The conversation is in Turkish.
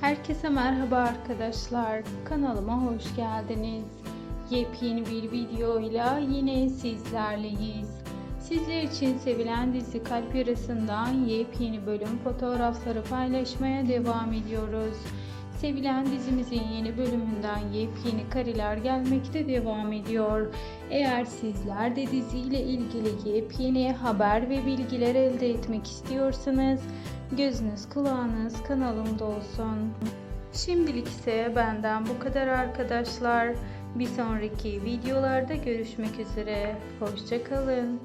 Herkese merhaba arkadaşlar. Kanalıma hoş geldiniz. Yepyeni bir videoyla yine sizlerleyiz. Sizler için sevilen dizi Kalp Yarası'ndan yepyeni bölüm fotoğrafları paylaşmaya devam ediyoruz. Sevilen dizimizin yeni bölümünden yepyeni kareler gelmekte devam ediyor. Eğer sizler de diziyle ilgili yepyeni haber ve bilgiler elde etmek istiyorsanız gözünüz kulağınız kanalımda olsun. Şimdilik ise benden bu kadar arkadaşlar. Bir sonraki videolarda görüşmek üzere. Hoşçakalın.